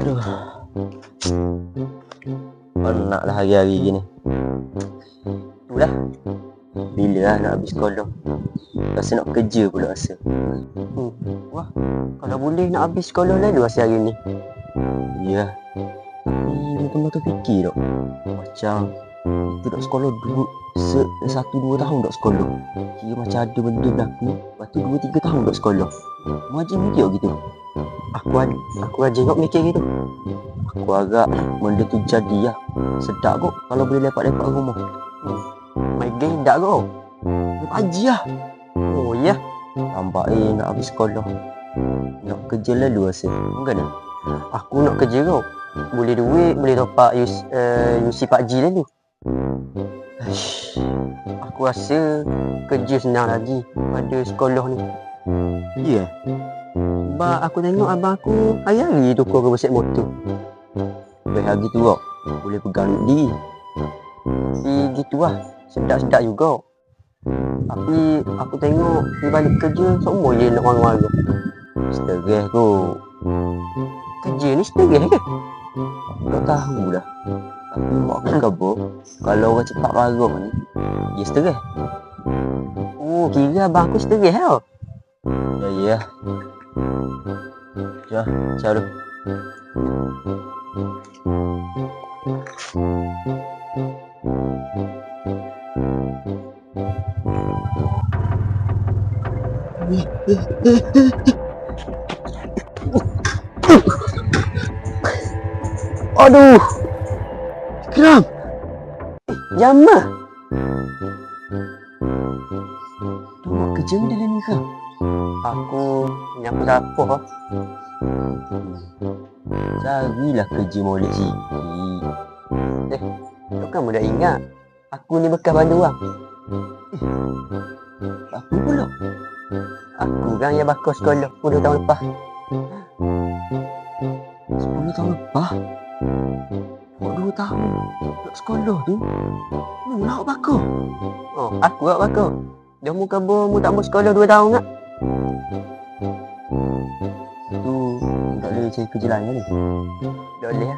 Aduh. Penat lah hari-hari gini. Itulah. Bila lah nak habis sekolah. Rasa nak kerja pula rasa. Hmm. Wah, kalau boleh nak habis sekolah lalu rasa hari ni. Ya. Tapi betul-betul fikir tak. Macam kita duduk sekolah dua, se, satu dua tahun duduk sekolah. Kira macam ada benda berlaku. Lepas tu dua tiga tahun duduk sekolah. Macam mikir gitu. Aku aku rajin kau mikir gitu. Aku agak benda tu jadi lah. Sedap kok kalau boleh lepak-lepak rumah. Main game tak kau? Haji lah. Oh ya. Nampak eh nak habis sekolah. Nak kerja lalu rasa. Bukan tak? Aku nak kerja kau. Boleh duit, boleh top up US, uh, UC Pak G. Aish. Aku rasa kerja senang lagi pada sekolah ni. Ya. Yeah. Sebab aku tengok abang aku hari-hari tukar ke bersih motor. Baik hari tu kok. Boleh pegang diri. Si gitu lah. Sedap-sedap juga. Tapi aku tengok di balik kerja semua je nak marah-marah. Stres tu. Kerja ni stres ke? Tak tahu dah. Tapi mak aku kabur. Kalau orang cepat marah ni. Dia stres. Oh, kira abang aku stres tau. Ya, ya. Ya, ciao dulu. Aduh. Keram. Jama. Tu ni dalam ni kau. Aku ni aku ah? Carilah kerja molek sikit. Kau kan mudah ingat. Aku ni bekas bandu orang. Apa pula? Aku kan yang bakal sekolah 10 tahun lepas. 10 tahun lepas? 2 tahun. Nak sekolah tu? Mu nak bakal? Oh, aku tak bakal. Dia mu kabur, mu tak mau sekolah 2 tahun tak? तू गले से कुछ लाएंगे नहीं डोले या